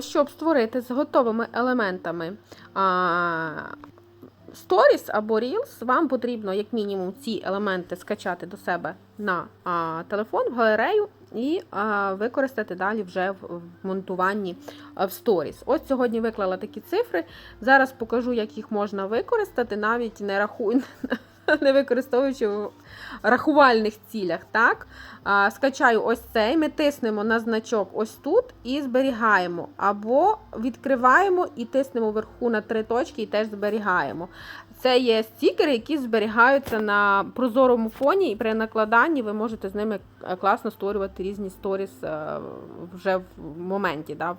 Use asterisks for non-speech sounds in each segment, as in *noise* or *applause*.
Щоб створити з готовими елементами Stories або Reels, вам потрібно, як мінімум, ці елементи скачати до себе на а, телефон, в галерею і а, використати далі вже в, в монтуванні в Stories. Ось сьогодні виклала такі цифри. Зараз покажу, як їх можна використати, навіть не рахую. *laughs* *laughs* Не використовуючи в рахувальних цілях. Так? Скачаю ось цей, ми тиснемо на значок ось тут і зберігаємо. Або відкриваємо і тиснемо вверху на три точки і теж зберігаємо. Це є стікери, які зберігаються на прозорому фоні, і при накладанні ви можете з ними е, класно створювати різні сторіс е, вже в моменті, да,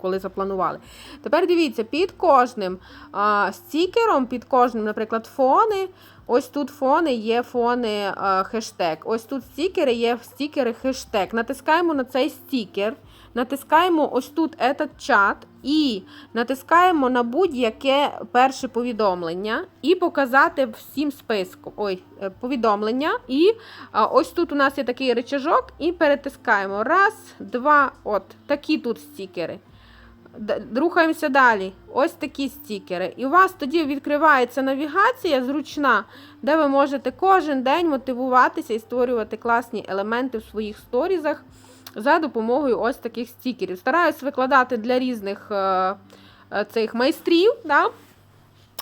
коли запланували. Тепер дивіться, під кожним а, стікером, під кожним, наприклад, фони. Ось тут фони є фони а, хештег. Ось тут стікери є стікери хештег. Натискаємо на цей стікер. Натискаємо ось тут этот чат і натискаємо на будь-яке перше повідомлення і показати всім списком ой, е, повідомлення. І ось тут у нас є такий рычажок, і перетискаємо. Раз, два, от такі тут стікери. Рухаємося далі. Ось такі стікери. І у вас тоді відкривається навігація зручна, де ви можете кожен день мотивуватися і створювати класні елементи в своїх сторізах за допомогою ось таких стікерів. Стараюсь викладати для різних е, е, цих майстрів. Да?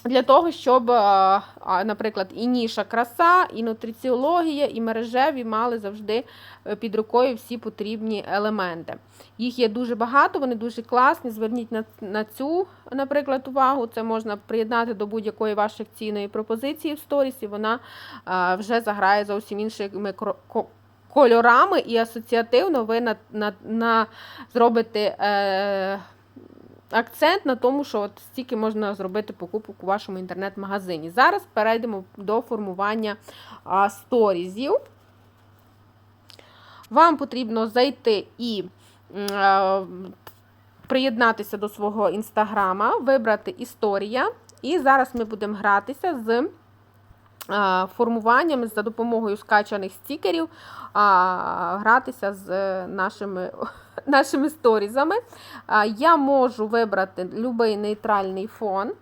Для того, щоб, е, наприклад, і ніша краса, і нутриціологія, і мережеві мали завжди е, під рукою всі потрібні елементи. Їх є дуже багато, вони дуже класні. Зверніть на, цю, наприклад, увагу. Це можна приєднати до будь-якої вашої акційної пропозиції в сторіс, і вона е, вже заграє зовсім іншими кольорами, і асоціативно ви на, на, на зробите. Е, акцент на тому, що от стільки можна зробити покупок у вашому інтернет-магазині. Зараз перейдемо до формування а, сторізів. Вам потрібно зайти і а, приєднатися до свого інстаграма, вибрати історія. І зараз ми будемо гратися з формуванням за допомогою скачаних стікерів, а, гратися з е, нашими, *laughs* нашими сторізами. А, Я можу вибрати будь-який нейтральний фон.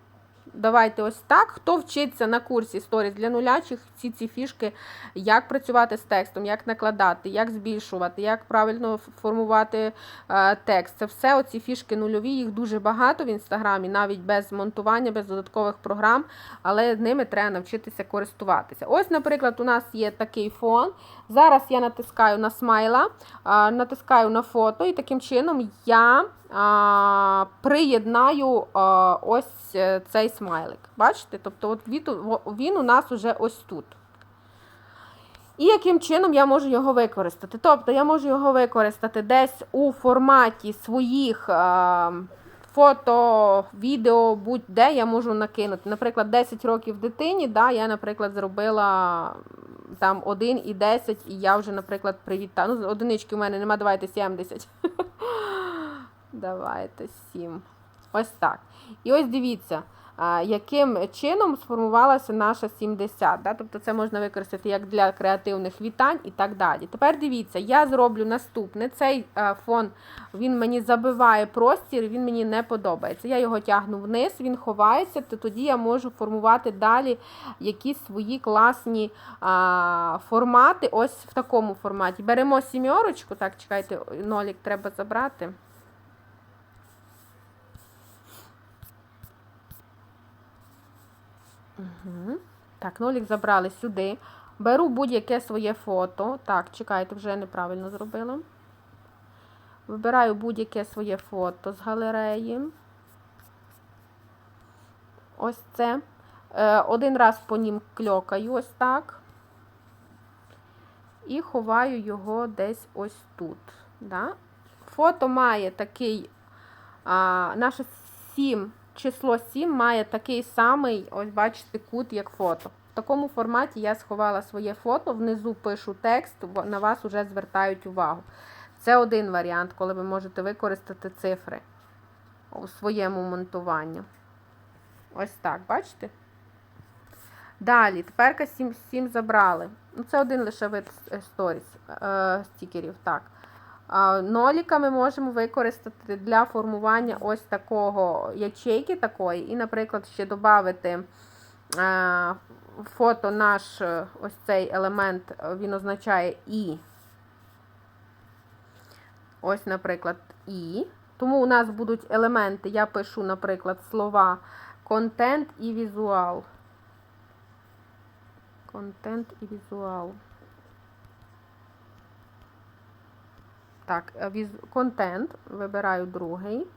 Давайте ось так. Хто вчиться на курсі сторіс для нулячих, всі ці фішки, як працювати з текстом, як накладати, як збільшувати, як правильно формувати е, текст. Це все оці фішки нульові, їх дуже багато в інстаграмі, навіть без монтування, без додаткових програм, але ними треба навчитися користуватися. Ось, наприклад, у нас є такий фон. Зараз я натискаю на смайла, е, натискаю на фото, і таким чином я приєднаю ось е, цей смайлик. Бачите? Тобто от він, у- нас уже ось тут. І яким чином я можу його використати? Тобто я можу його використати десь у форматі своїх фото, відео, будь-де я можу накинути. Наприклад, 10 років дитині, да, я, наприклад, зробила там 1 і 10, і я вже, наприклад, привітаю. Ну, одинички у мене нема, давайте 70. *laughs* Давайте 7. Ось так. І ось дивіться, яким чином сформувалася наша 70. Да? Тобто це можна використати як для креативних вітань і так далі. Тепер дивіться, я зроблю наступне. Цей фон він мені забиває простір, він мені не подобається. Я його тягну вниз, він ховається, то тоді я можу формувати далі якісь свої класні а, формати. Ось в такому форматі. Беремо сімерочку. Так, чекайте, нолік треба забрати. Угу. Так, нолік забрали сюди. Беру будь-яке своє фото. Так, чекайте, вже неправильно зробила. Вибираю будь-яке своє фото з галереї. Ось це. Е, один раз по нім кльокаю, ось так. І ховаю його десь ось тут. Да? Фото має такий, а, наше 7, число 7 має такий самий, ось бачите, кут, як фото. В такому форматі я сховала своє фото, внизу пишу текст, на вас вже звертають увагу. Це один варіант, коли ви можете використати цифри у своєму монтуванні. Ось так, бачите? Далі, тепер 7, 7 забрали. Ну, це один лише вид е, сторіс, е, стікерів. Так. Ноліка ми можемо використати для формування ось такого ячейки такої. І, наприклад, ще додати фото наш е, ось цей елемент, е, він означає І. Ось, наприклад, І. Тому у нас будуть елементи, я пишу, наприклад, слова контент і візуал. Контент і візуал. Так, е, контент. Вибираю другий.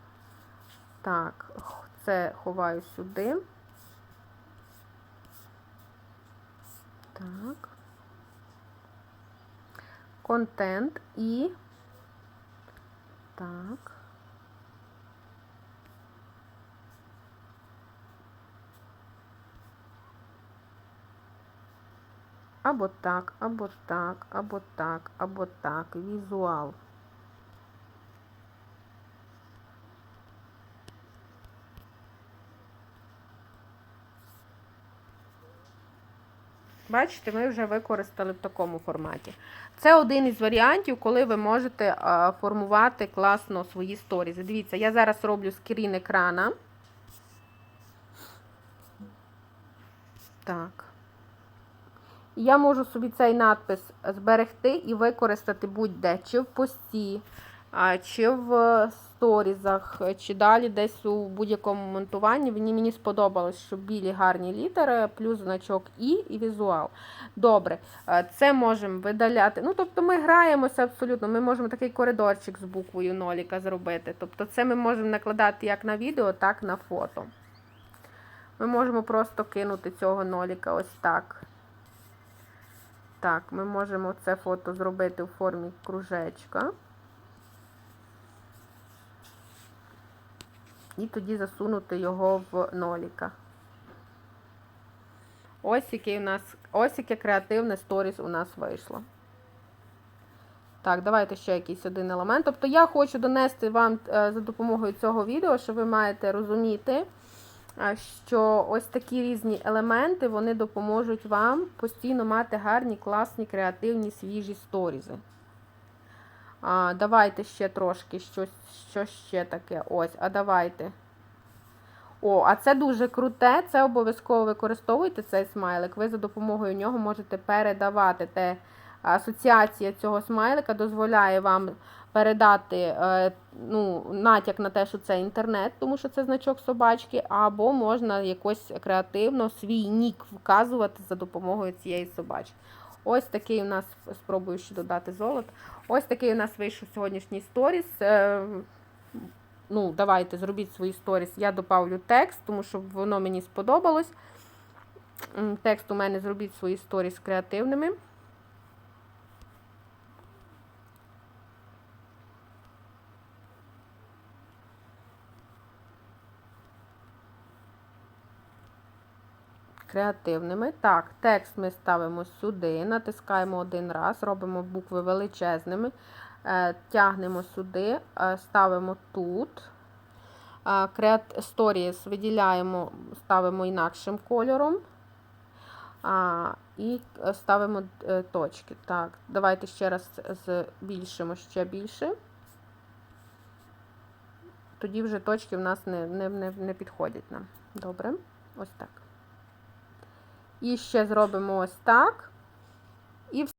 Так, це ховаю сюди. Так. Контент і. Так. Або так, або так, або так, або так. Візуал. Бачите, ми вже використали в такому форматі. Це один із варіантів, коли ви можете формувати класно свої сторізи. Дивіться, я зараз роблю скрін екрана. Так. Я можу собі цей надпис зберегти і використати будь-де, чи в пості, чи в сторізах, чи далі десь у будь-якому монтуванні. Мені, мені сподобалось, що білі гарні літери, плюс значок І і візуал. Добре, е, це можемо видаляти. Ну, тобто ми граємося абсолютно. Ми можемо такий коридорчик з буквою ноліка зробити. Тобто, це ми можемо накладати як на відео, так і на фото. Ми можемо просто кинути цього ноліка ось так. Так, ми можемо це фото зробити у формі кружечка. І тоді засунути його в ноліка. Ось який у нас, ось яке креативне сторіс у нас вийшло. Так, давайте ще якийсь один елемент. Тобто я хочу донести вам е, за допомогою цього відео, що ви маєте розуміти, е, що ось такі різні елементи вони допоможуть вам постійно мати гарні, класні, креативні, свіжі сторізи. А, Давайте ще трошки щось, що ще таке. Ось, а давайте. О, а це дуже круте. Це обов'язково використовуйте цей смайлик. Ви за допомогою нього можете передавати те. Асоціація цього смайлика дозволяє вам передати е, ну, натяк на те, що це інтернет, тому що це значок собачки, або можна якось креативно свій нік вказувати за допомогою цієї собачки. Ось такий у нас, спробую ще додати золото. Ось такий у нас вийшов сьогоднішній сторіс. Е, Ну, давайте зробіть свої сторіс. Я добавлю текст, тому що воно мені сподобалось. Текст у мене зробіть свої сторіс креативними. Креативними. Так, текст ми ставимо сюди, натискаємо один раз, робимо букви величезними, е, тягнемо сюди, е, ставимо тут. Е, Stories виділяємо, ставимо інакшим кольором. І ставимо точки. Так, давайте ще раз збільшимо ще більше. Тоді вже точки в нас не, не, не, не підходять нам. Добре, ось так. І ще зробимо ось так.